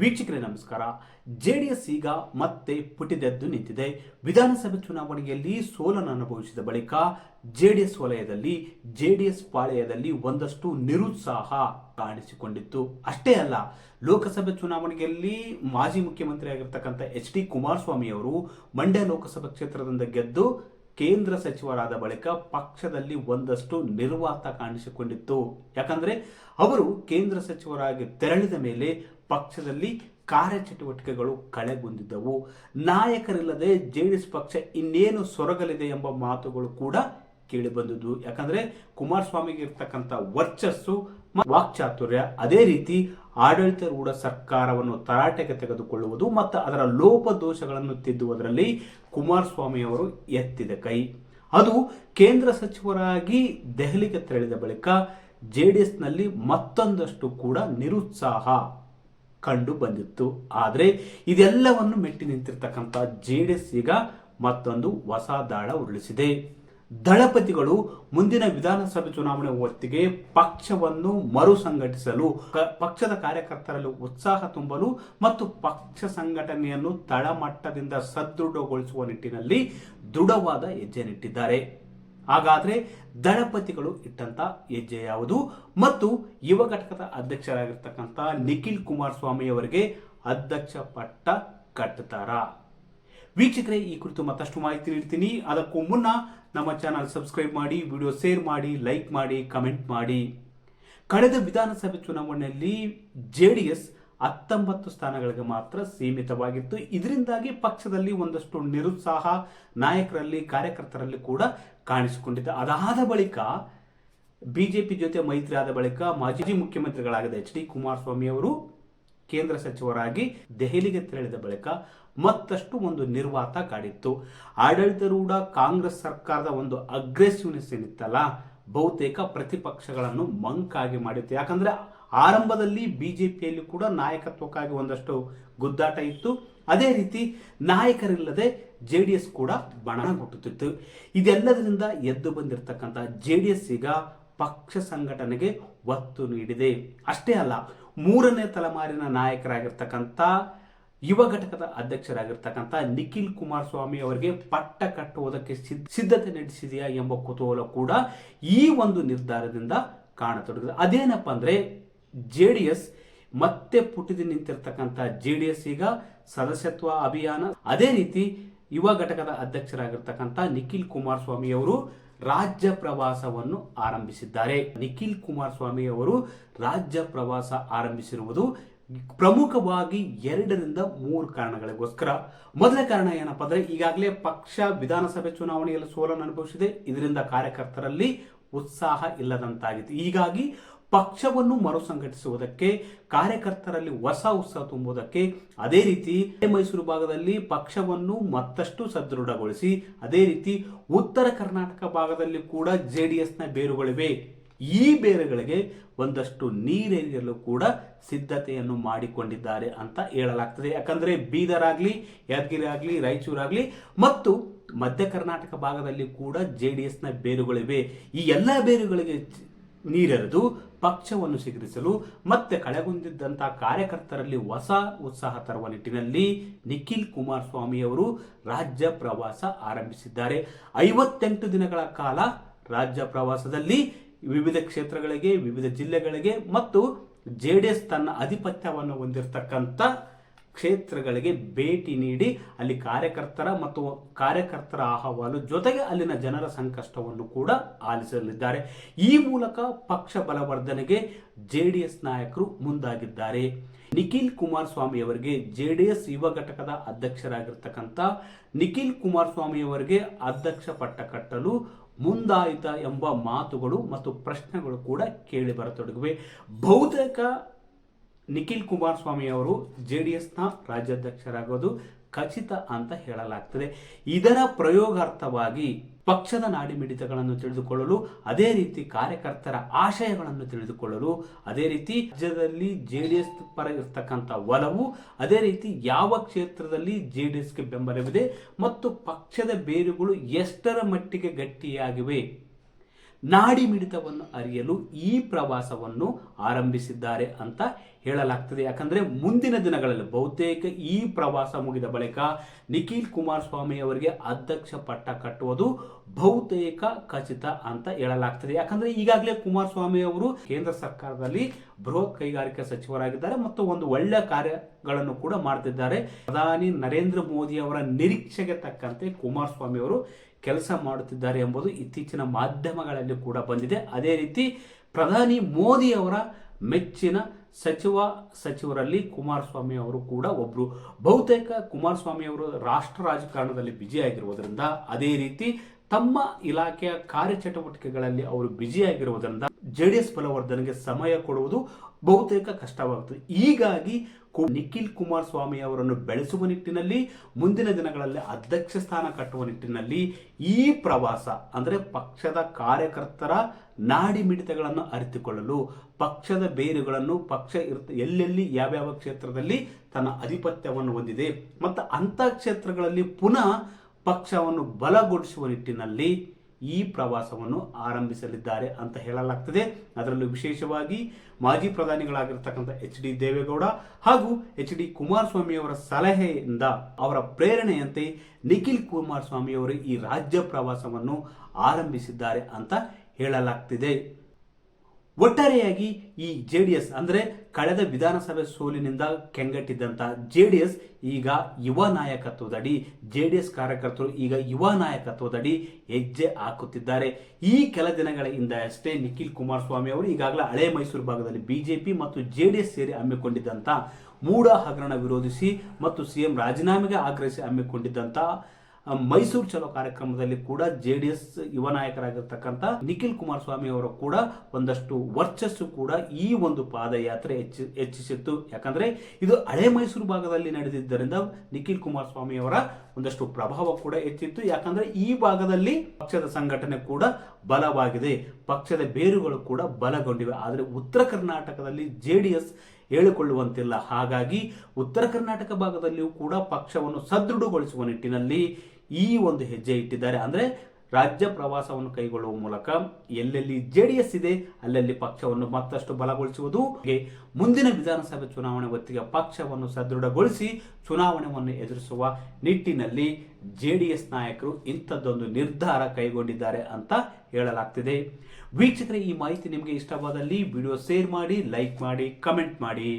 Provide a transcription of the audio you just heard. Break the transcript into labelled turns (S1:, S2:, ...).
S1: ವೀಕ್ಷಕರೇ, ನಮಸ್ಕಾರ. J D S ಈಗ ಮತ್ತೆ ಪುಟಿದೆದ್ದು ನಿಂತಿದೆ. ವಿಧಾನಸಭೆ ಚುನಾವಣೆಯಲ್ಲಿ ಸೋಲನ್ನು ಅನುಭವಿಸಿದ ಬಳಿಕ ಎಸ್ ವಲಯದಲ್ಲಿ ಜೆ ಡಿ ಎಸ್ ಪಾಳೆಯದಲ್ಲಿ ಒಂದಷ್ಟು ನಿರುತ್ಸಾಹ ಕಾಣಿಸಿಕೊಂಡಿತ್ತು. ಅಷ್ಟೇ ಅಲ್ಲ, ಲೋಕಸಭೆ ಚುನಾವಣೆಯಲ್ಲಿ ಮಾಜಿ ಮುಖ್ಯಮಂತ್ರಿ ಆಗಿರ್ತಕ್ಕಂಥ ಎಚ್ ಡಿ ಕುಮಾರಸ್ವಾಮಿ ಅವರು ಮಂಡ್ಯ ಲೋಕಸಭಾ ಕ್ಷೇತ್ರದಿಂದ ಗೆದ್ದು ಕೇಂದ್ರ ಸಚಿವರಾದ ಬಳಿಕ ಪಕ್ಷದಲ್ಲಿ ಒಂದಷ್ಟು ನಿರ್ವಾತ ಕಾಣಿಸಿಕೊಂಡಿತ್ತು. ಯಾಕಂದ್ರೆ ಅವರು ಕೇಂದ್ರ ಸಚಿವರಾಗಿ ತೆರಳಿದ ಮೇಲೆ ಪಕ್ಷದಲ್ಲಿ ಕಾರ್ಯಚಟುವಟಿಕೆಗಳು ಕಳೆಗುಂದಿದ್ದವು. ನಾಯಕರಿಲ್ಲದೆ ಜೆಡಿಎಸ್ ಪಕ್ಷ ಇನ್ನೇನು ಸೊರಗಲಿದೆ ಎಂಬ ಮಾತುಗಳು ಕೂಡ ಕೇಳಿಬಂದದ್ದು. ಯಾಕಂದ್ರೆ ಕುಮಾರಸ್ವಾಮಿಗೆ ಇರ್ತಕ್ಕಂಥ ವರ್ಚಸ್ಸು ವಾಕ್ಚಾತುರ್ಯ ಅದೇ ರೀತಿ ಆಡಳಿತಾರೂಢ ಸರ್ಕಾರವನ್ನು ತರಾಟೆಗೆ ತೆಗೆದುಕೊಳ್ಳುವುದು ಮತ್ತು ಅದರ ಲೋಪದೋಷಗಳನ್ನು ತಿದ್ದುವುದರಲ್ಲಿ ಕುಮಾರಸ್ವಾಮಿ ಅವರು ಎತ್ತಿದ ಕೈ. ಅದು ಕೇಂದ್ರ ಸಚಿವರಾಗಿ ದೆಹಲಿಗೆ ತೆರಳಿದ ಬಳಿಕ ಜೆಡಿಎಸ್ನಲ್ಲಿ ಮತ್ತೊಂದಷ್ಟು ಕೂಡ ನಿರುತ್ಸಾಹ ಕಂಡು ಬಂದಿತ್ತು. ಆದರೆ ಇದೆಲ್ಲವನ್ನು ಮೆಟ್ಟಿ ನಿಂತಿರ್ತಕ್ಕಂಥ ಜೆಡಿಎಸ್ ಈಗ ಮತ್ತೊಂದು ಹೊಸ ದಾಳ ಉರುಳಿಸಿದೆ. ದಳಪತಿಗಳು ಮುಂದಿನ ವಿಧಾನಸಭೆ ಚುನಾವಣೆ ಹೊತ್ತಿಗೆ ಪಕ್ಷವನ್ನು ಮರು ಸಂಘಟಿಸಲು ಪಕ್ಷದ ಕಾರ್ಯಕರ್ತರಲ್ಲಿ ಉತ್ಸಾಹ ತುಂಬಲು ಮತ್ತು ಪಕ್ಷ ಸಂಘಟನೆಯನ್ನು ತಳಮಟ್ಟದಿಂದ ಸದೃಢಗೊಳಿಸುವ ನಿಟ್ಟಿನಲ್ಲಿ ದೃಢವಾದ ಹೆಜ್ಜೆ ನಿಟ್ಟಿದ್ದಾರೆ ಹಾಗಾದ್ರೆ ದಳಪತಿಗಳು ಇಟ್ಟಂತ ಹೆಜ್ಜೆ ಯಾವುದು? ಮತ್ತು ಯುವ ಘಟಕದ ಅಧ್ಯಕ್ಷರಾಗಿರ್ತಕ್ಕಂಥ ನಿಖಿಲ್ ಕುಮಾರಸ್ವಾಮಿ ಅವರಿಗೆ ಅಧ್ಯಕ್ಷ ಪಟ್ಟ ಕಟ್ಟುತ್ತಾರಾ? ವೀಕ್ಷಕರೇ, ಈ ಕುರಿತು ಮತ್ತಷ್ಟು ಮಾಹಿತಿ ನೀಡ್ತೀನಿ. ಅದಕ್ಕೂ ಮುನ್ನ ನಮ್ಮ ಚಾನಲ್ ಸಬ್ಸ್ಕ್ರೈಬ್ ಮಾಡಿ, ವಿಡಿಯೋ ಶೇರ್ ಮಾಡಿ, ಲೈಕ್ ಮಾಡಿ, ಕಮೆಂಟ್ ಮಾಡಿ. ಕಳೆದ ವಿಧಾನಸಭೆ ಚುನಾವಣೆಯಲ್ಲಿ ಜೆ ಡಿ ಎಸ್ ಹತ್ತೊಂಬತ್ತು ಸ್ಥಾನಗಳಿಗೆ ಮಾತ್ರ ಸೀಮಿತವಾಗಿತ್ತು. ಇದರಿಂದಾಗಿ ಪಕ್ಷದಲ್ಲಿ ಒಂದಷ್ಟು ನಿರುತ್ಸಾಹ ನಾಯಕರಲ್ಲಿ, ಕಾರ್ಯಕರ್ತರಲ್ಲಿ ಕೂಡ ಕಾಣಿಸಿಕೊಂಡಿದೆ. ಅದಾದ ಬಳಿಕ ಬಿಜೆಪಿ ಜೊತೆ ಮೈತ್ರಿ ಆದ ಬಳಿಕ ಮಾಜಿ ಮುಖ್ಯಮಂತ್ರಿಗಳಾಗಿದ್ದ ಎಚ್ ಡಿ ಕುಮಾರಸ್ವಾಮಿ ಅವರು ಕೇಂದ್ರ ಸಚಿವರಾಗಿ ದೆಹಲಿಗೆ ತೆರಳಿದ ಬಳಿಕ ಮತ್ತಷ್ಟು ಒಂದು ನಿರ್ವಾತ ಕಾಡಿತ್ತು. ಆಡಳಿತಾರೂಢ ಕಾಂಗ್ರೆಸ್ ಸರ್ಕಾರದ ಒಂದು ಅಗ್ರೆಸಿವ್ನೆಸ್ ಏನಿತ್ತಲ್ಲ, ಬಹುತೇಕ ಪ್ರತಿಪಕ್ಷಗಳನ್ನು ಮಂಕಾಗಿ ಮಾಡಿತ್ತು. ಯಾಕಂದ್ರೆ ಆರಂಭದಲ್ಲಿ ಬಿಜೆಪಿಯಲ್ಲಿ ಕೂಡ ನಾಯಕತ್ವಕ್ಕಾಗಿ ಒಂದಷ್ಟು ಗುದ್ದಾಟ ಇತ್ತು. ಅದೇ ರೀತಿ ನಾಯಕರಿಲ್ಲದೆ ಜೆ ಡಿ ಎಸ್ ಕೂಡ ಬಣಗುಟ್ಟುತ್ತಿತ್ತು ಇದೆಲ್ಲದರಿಂದ ಎದ್ದು ಬಂದಿರತಕ್ಕಂಥ ಜೆ ಡಿ ಎಸ್ ಈಗ ಪಕ್ಷ ಸಂಘಟನೆಗೆ ಒತ್ತು ನೀಡಿದೆ. ಅಷ್ಟೇ ಅಲ್ಲ ಮೂರನೇ ತಲೆಮಾರಿನ ನಾಯಕರಾಗಿರ್ತಕ್ಕಂಥ, ಯುವ ಘಟಕದ ಅಧ್ಯಕ್ಷರಾಗಿರ್ತಕ್ಕಂಥ ನಿಖಿಲ್ ಕುಮಾರಸ್ವಾಮಿ ಅವರಿಗೆ ಪಟ್ಟ ಕಟ್ಟುವುದಕ್ಕೆ ಸಿದ್ಧ- ಸಿದ್ಧತೆ ನಡೆಸಿದೆಯಾ ಎಂಬ ಕುತೂಹಲ ಕೂಡ ಈ ಒಂದು ನಿರ್ಧಾರದಿಂದ ಕಾಣತೊಡಗಿದೆ. ಅದೇನಪ್ಪ ಅಂದರೆ, ಜೆ ಡಿ ಎಸ್ ಮತ್ತೆ ಪುಟಿದು ನಿಂತಿರ್ತಕ್ಕಂಥ ಜೆ ಡಿ ಎಸ್ ಈಗ ಸದಸ್ಯತ್ವ ಅಭಿಯಾನ. ಅದೇ ರೀತಿ ಯುವ ಘಟಕದ ಅಧ್ಯಕ್ಷರಾಗಿರ್ತಕ್ಕಂಥ ನಿಖಿಲ್ ಕುಮಾರಸ್ವಾಮಿ ಅವರು ರಾಜ್ಯ ಪ್ರವಾಸವನ್ನು ಆರಂಭಿಸಿದ್ದಾರೆ. ನಿಖಿಲ್ ಕುಮಾರಸ್ವಾಮಿ ಅವರು ರಾಜ್ಯ ಪ್ರವಾಸ ಆರಂಭಿಸಿರುವುದು ಪ್ರಮುಖವಾಗಿ ಎರಡರಿಂದ ಮೂರು ಕಾರಣಗಳಿಗೋಸ್ಕರ. ಮೊದಲ ಕಾರಣ ಏನಪ್ಪಾ ಅಂದ್ರೆ, ಈಗಾಗಲೇ ಪಕ್ಷ ವಿಧಾನಸಭೆ ಚುನಾವಣೆಯಲ್ಲಿ ಸೋಲನ್ನು ಅನುಭವಿಸಿದೆ. ಇದರಿಂದ ಕಾರ್ಯಕರ್ತರಲ್ಲಿ ಉತ್ಸಾಹ ಇಲ್ಲದಂತಾಗಿತ್ತು ಹೀಗಾಗಿ ಪಕ್ಷವನ್ನು ಮರುಸಂಘಟಿಸುವುದಕ್ಕೆ, ಕಾರ್ಯಕರ್ತರಲ್ಲಿ ಹೊಸ ಉತ್ಸಾಹ ತುಂಬುವುದಕ್ಕೆ ಅದೇ ರೀತಿ ಮೈಸೂರು ಭಾಗದಲ್ಲಿ ಪಕ್ಷವನ್ನು ಮತ್ತಷ್ಟು ಸದೃಢಗೊಳಿಸಿ, ಅದೇ ರೀತಿ ಉತ್ತರ ಕರ್ನಾಟಕ ಭಾಗದಲ್ಲಿ ಕೂಡ ಜೆ ಡಿ ಎಸ್ನ ಬೇರುಗಳಿವೆ. ಈ ಬೇರುಗಳಿಗೆ ಒಂದಷ್ಟು ನೀರೆರಿಯಲು ಕೂಡ ಸಿದ್ಧತೆಯನ್ನು ಮಾಡಿಕೊಂಡಿದ್ದಾರೆ ಅಂತ ಹೇಳಲಾಗ್ತದೆ. ಯಾಕಂದ್ರೆ ಬೀದರ್ ಆಗ್ಲಿ ಯಾದಗಿರಿ ಆಗ್ಲಿ ರಾಯಚೂರಾಗಲಿ ಮತ್ತು ಮಧ್ಯ ಕರ್ನಾಟಕ ಭಾಗದಲ್ಲಿ ಕೂಡ ಜೆ ಡಿ ಎಸ್ನ ಬೇರುಗಳಿವೆ. ಈ ಎಲ್ಲ ಬೇರುಗಳಿಗೆ ನೀರೆರೆದು ಪಕ್ಷವನ್ನು ಸಿಗರಿಸಲು ಮತ್ತೆ ಕಳೆಗುಂದಿದ್ದಂಥ ಕಾರ್ಯಕರ್ತರಲ್ಲಿ ಹೊಸ ಉತ್ಸಾಹ ತರುವ ನಿಟ್ಟಿನಲ್ಲಿ ನಿಖಿಲ್ ಕುಮಾರಸ್ವಾಮಿ ಅವರು ರಾಜ್ಯ ಪ್ರವಾಸ ಆರಂಭಿಸಿದ್ದಾರೆ. ಐವತ್ತೆಂಟು ದಿನಗಳ ಕಾಲ ರಾಜ್ಯ ಪ್ರವಾಸದಲ್ಲಿ ವಿವಿಧ ಕ್ಷೇತ್ರಗಳಿಗೆ, ವಿವಿಧ ಜಿಲ್ಲೆಗಳಿಗೆ ಮತ್ತು ಜೆ ಡಿ ಎಸ್ ತನ್ನ ಆಧಿಪತ್ಯವನ್ನು ಹೊಂದಿರತಕ್ಕಂಥ ಕ್ಷೇತ್ರಗಳಿಗೆ ಭೇಟಿ ನೀಡಿ ಅಲ್ಲಿ ಕಾರ್ಯಕರ್ತರ ಮತ್ತು ಕಾರ್ಯಕರ್ತರ ಅಹವಾಲು ಜೊತೆಗೆ ಅಲ್ಲಿನ ಜನರ ಸಂಕಷ್ಟವನ್ನು ಕೂಡ ಆಲಿಸಲಿದ್ದಾರೆ. ಈ ಮೂಲಕ ಪಕ್ಷ ಬಲವರ್ಧನೆಗೆ ಜೆಡಿಎಸ್ ನಾಯಕರು ಮುಂದಾಗಿದ್ದಾರೆ. ನಿಖಿಲ್ ಕುಮಾರಸ್ವಾಮಿ ಅವರಿಗೆ ಎಸ್ ಯುವ ಘಟಕದ ಅಧ್ಯಕ್ಷರಾಗಿರ್ತಕ್ಕಂಥ ನಿಖಿಲ್ ಕುಮಾರಸ್ವಾಮಿ ಅವರಿಗೆ ಅಧ್ಯಕ್ಷ ಪಟ್ಟ ಕಟ್ಟಲು ಮುಂದಾಯಿತ ಎಂಬ ಮಾತುಗಳು ಮತ್ತು ಪ್ರಶ್ನೆಗಳು ಕೂಡ ಕೇಳಿ ಬರತೊಡಗಿವೆ. ಬಹುತೇಕ ನಿಖಿಲ್ ಕುಮಾರಸ್ವಾಮಿ ಅವರು ಜೆ ಡಿ ಎಸ್ನ ರಾಜ್ಯಾಧ್ಯಕ್ಷರಾಗೋದು ಖಚಿತ ಅಂತ ಹೇಳಲಾಗ್ತದೆ. ಇದರ ಪ್ರಯೋಗಾರ್ಥವಾಗಿ ಪಕ್ಷದ ನಾಡಿಮಿಡಿತಗಳನ್ನು ತಿಳಿದುಕೊಳ್ಳಲು, ಅದೇ ರೀತಿ ಕಾರ್ಯಕರ್ತರ ಆಶಯಗಳನ್ನು ತಿಳಿದುಕೊಳ್ಳಲು, ಅದೇ ರೀತಿ ರಾಜ್ಯದಲ್ಲಿ ಜೆ ಡಿ ಎಸ್ ಪರ ಇರ್ತಕ್ಕಂಥ ಒಲವು, ಅದೇ ರೀತಿ ಯಾವ ಕ್ಷೇತ್ರದಲ್ಲಿ ಜೆ ಡಿ ಎಸ್ಗೆ ಬೆಂಬಲವಿದೆ ಮತ್ತು ಪಕ್ಷದ ಬೇರುಗಳು ಎಷ್ಟರ ಮಟ್ಟಿಗೆ ಗಟ್ಟಿಯಾಗಿವೆ. ನಾಡಿ ಮಿಡಿತವನ್ನು ಅರಿಯಲು ಈ ಪ್ರವಾಸವನ್ನು ಆರಂಭಿಸಿದ್ದಾರೆ ಅಂತ ಹೇಳಲಾಗ್ತದೆ. ಯಾಕಂದ್ರೆ ಮುಂದಿನ ದಿನಗಳಲ್ಲಿ ಬಹುತೇಕ ಈ ಪ್ರವಾಸ ಮುಗಿದ ಬಳಿಕ ನಿಖಿಲ್ ಕುಮಾರಸ್ವಾಮಿ ಅವರಿಗೆ ಅಧ್ಯಕ್ಷ ಪಟ್ಟ ಕಟ್ಟುವುದು ಬಹುತೇಕ ಖಚಿತ ಅಂತ ಹೇಳಲಾಗ್ತದೆ. ಯಾಕಂದ್ರೆ ಈಗಾಗಲೇ ಕುಮಾರಸ್ವಾಮಿ ಅವರು ಕೇಂದ್ರ ಸರ್ಕಾರದಲ್ಲಿ ಬೃಹತ್ ಕೈಗಾರಿಕಾ ಸಚಿವರಾಗಿದ್ದಾರೆ ಮತ್ತು ಒಂದು ಒಳ್ಳೆಯ ಕಾರ್ಯಗಳನ್ನು ಕೂಡ ಮಾಡ್ತಿದ್ದಾರೆ. ಪ್ರಧಾನಿ ನರೇಂದ್ರ ಮೋದಿ ಅವರ ನಿರೀಕ್ಷೆಗೆ ತಕ್ಕಂತೆ ಕುಮಾರಸ್ವಾಮಿ ಅವರು ಕೆಲಸ ಮಾಡುತ್ತಿದ್ದಾರೆ ಎಂಬುದು ಇತ್ತೀಚಿನ ಮಾಧ್ಯಮಗಳಲ್ಲಿ ಕೂಡ ಬಂದಿದೆ. ಅದೇ ರೀತಿ ಪ್ರಧಾನಿ ಮೋದಿ ಅವರ ಮೆಚ್ಚಿನ ಸಚಿವ ಸಚಿವರಲ್ಲಿ ಕುಮಾರಸ್ವಾಮಿ ಅವರು ಕೂಡ ಒಬ್ರು. ಬಹುತೇಕ ಕುಮಾರಸ್ವಾಮಿ ಅವರು ರಾಷ್ಟ್ರ ರಾಜಕಾರಣದಲ್ಲಿ ಬ್ಯುಸಿಯಾಗಿರುವುದರಿಂದ ಅದೇ ರೀತಿ ತಮ್ಮ ಇಲಾಖೆಯ ಕಾರ್ಯಚಟುವಟಿಕೆಗಳಲ್ಲಿ ಅವರು ಬ್ಯುಸಿಯಾಗಿರುವುದರಿಂದ ಜೆ ಡಿ ಎಸ್ ಬಲವರ್ಧನೆಗೆ ಸಮಯ ಕೊಡುವುದು ಬಹುತೇಕ ಕಷ್ಟವಾಗುತ್ತದೆ. ಹೀಗಾಗಿ ನಿಖಿಲ್ ಕುಮಾರಸ್ವಾಮಿ ಅವರನ್ನು ಬೆಳೆಸುವ ನಿಟ್ಟಿನಲ್ಲಿ, ಮುಂದಿನ ದಿನಗಳಲ್ಲಿ ಅಧ್ಯಕ್ಷ ಸ್ಥಾನ ಕಟ್ಟುವ ನಿಟ್ಟಿನಲ್ಲಿ ಈ ಪ್ರವಾಸ, ಅಂದರೆ ಪಕ್ಷದ ಕಾರ್ಯಕರ್ತರ ನಾಡಿ ಮಿಡಿತಗಳನ್ನು ಅರಿತುಕೊಳ್ಳಲು, ಪಕ್ಷದ ಬೇರುಗಳನ್ನು, ಪಕ್ಷ ಇರ್ತ, ಎಲ್ಲೆಲ್ಲಿ, ಯಾವ್ಯಾವ ಕ್ಷೇತ್ರದಲ್ಲಿ ತನ್ನ ಅಧಿಪತ್ಯವನ್ನು ಹೊಂದಿದೆ, ಮತ್ತು ಅಂಥ ಕ್ಷೇತ್ರಗಳಲ್ಲಿ ಪುನಃ ಪಕ್ಷವನ್ನು ಬಲಗೊಳಿಸುವ ನಿಟ್ಟಿನಲ್ಲಿ ಈ ಪ್ರವಾಸವನ್ನು ಆರಂಭಿಸಲಿದ್ದಾರೆ ಅಂತ ಹೇಳಲಾಗ್ತದೆ. ಅದರಲ್ಲೂ ವಿಶೇಷವಾಗಿ ಮಾಜಿ ಪ್ರಧಾನಿಗಳಾಗಿರ್ತಕ್ಕಂಥ ಎಚ್ ಡಿ ದೇವೇಗೌಡ ಹಾಗೂ ಎಚ್ ಡಿ ಕುಮಾರಸ್ವಾಮಿ ಅವರ ಸಲಹೆಯಿಂದ ಅವರ ಪ್ರೇರಣೆಯಂತೆ ನಿಖಿಲ್ ಕುಮಾರಸ್ವಾಮಿ ಅವರು ಈ ರಾಜ್ಯ ಪ್ರವಾಸವನ್ನು ಆರಂಭಿಸಿದ್ದಾರೆ ಅಂತ ಹೇಳಲಾಗ್ತಿದೆ. ಒಟ್ಟಾರೆಯಾಗಿ ಈ ಜೆ ಡಿ ಎಸ್ ಅಂದರೆ ಕಳೆದ ವಿಧಾನಸಭೆ ಸೋಲಿನಿಂದ ಕೆಂಗಟ್ಟಿದ್ದಂಥ ಜೆ ಡಿ ಎಸ್ ಈಗ ಯುವ ನಾಯಕತ್ವದಡಿ ಜೆ ಡಿ ಎಸ್ ಕಾರ್ಯಕರ್ತರು ಈಗ ಯುವ ನಾಯಕತ್ವದಡಿ ಹೆಜ್ಜೆ ಹಾಕುತ್ತಿದ್ದಾರೆ. ಈ ಕೆಲ ದಿನಗಳ ಹಿಂದೆ ಅಷ್ಟೇ ನಿಖಿಲ್ ಕುಮಾರಸ್ವಾಮಿ ಅವರು ಈಗಾಗಲೇ ಹಳೆ ಮೈಸೂರು ಭಾಗದಲ್ಲಿ ಬಿಜೆಪಿ ಮತ್ತು ಜೆ ಡಿ ಎಸ್ ಸೇರಿ ಹಮ್ಮಿಕೊಂಡಿದ್ದಂಥ ಮೂಢ ಹಗರಣ ವಿರೋಧಿಸಿ ಮತ್ತು ಸಿಎಂ ರಾಜೀನಾಮೆಗೆ ಆಗ್ರಹಿಸಿ ಹಮ್ಮಿಕೊಂಡಿದ್ದಂಥ ಮೈಸೂರು ಚಲೋ ಕಾರ್ಯಕ್ರಮದಲ್ಲಿ ಕೂಡ ಜೆ ಡಿ ಎಸ್ ಯುವ ನಾಯಕರಾಗಿರ್ತಕ್ಕಂಥ ನಿಖಿಲ್ ಕುಮಾರಸ್ವಾಮಿ ಅವರು ಕೂಡ ಒಂದಷ್ಟು ವರ್ಚಸ್ಸು ಕೂಡ ಈ ಒಂದು ಪಾದಯಾತ್ರೆ ಹೆಚ್ಚಿ, ಹೆಚ್ಚಿಸಿತ್ತು. ಯಾಕಂದ್ರೆ ಇದು ಹಳೆ ಮೈಸೂರು ಭಾಗದಲ್ಲಿ ನಡೆದಿದ್ದರಿಂದ ನಿಖಿಲ್ ಕುಮಾರಸ್ವಾಮಿ ಅವರ ಒಂದಷ್ಟು ಪ್ರಭಾವ ಕೂಡ ಹೆಚ್ಚಿತ್ತು. ಯಾಕಂದ್ರೆ ಈ ಭಾಗದಲ್ಲಿ ಪಕ್ಷದ ಸಂಘಟನೆ ಕೂಡ ಬಲವಾಗಿದೆ. ಪಕ್ಷದ ಬೇರುಗಳು ಕೂಡ ಬಲಗೊಂಡಿವೆ. ಆದರೆ ಉತ್ತರ ಕರ್ನಾಟಕದಲ್ಲಿ ಜೆ ಡಿ ಎಸ್ ಹೇಳಿಕೊಳ್ಳುವಂತಿಲ್ಲ. ಹಾಗಾಗಿ ಉತ್ತರ ಕರ್ನಾಟಕ ಭಾಗದಲ್ಲಿಯೂ ಕೂಡ ಪಕ್ಷವನ್ನು ಸದೃಢಗೊಳಿಸುವ ನಿಟ್ಟಿನಲ್ಲಿ ಈ ಒಂದು ಹೆಜ್ಜೆ ಇಟ್ಟಿದ್ದಾರೆ. ಅಂದ್ರೆ ರಾಜ್ಯ ಪ್ರವಾಸವನ್ನು ಕೈಗೊಳ್ಳುವ ಮೂಲಕ ಎಲ್ಲೆಲ್ಲಿ ಜೆ ಡಿ ಎಸ್ ಇದೆ, ಅಲ್ಲಲ್ಲಿ ಪಕ್ಷವನ್ನು ಮತ್ತಷ್ಟು ಬಲಗೊಳಿಸುವುದು. ಮುಂದಿನ ವಿಧಾನಸಭೆ ಚುನಾವಣೆ ಹೊತ್ತಿಗೆ ಪಕ್ಷವನ್ನು ಸದೃಢಗೊಳಿಸಿ ಚುನಾವಣೆಯನ್ನು ಎದುರಿಸುವ ನಿಟ್ಟಿನಲ್ಲಿ ಜೆ ಡಿ ಎಸ್ ನಾಯಕರು ಇಂಥದ್ದೊಂದು ನಿರ್ಧಾರ ಕೈಗೊಂಡಿದ್ದಾರೆ ಅಂತ ಹೇಳಲಾಗ್ತಿದೆ. ವೀಕ್ಷಕರೇ, ಈ ಮಾಹಿತಿ ನಿಮಗೆ ಇಷ್ಟವಾದಲ್ಲಿ ವಿಡಿಯೋ ಶೇರ್ ಮಾಡಿ, ಲೈಕ್ ಮಾಡಿ, ಕಮೆಂಟ್ ಮಾಡಿ.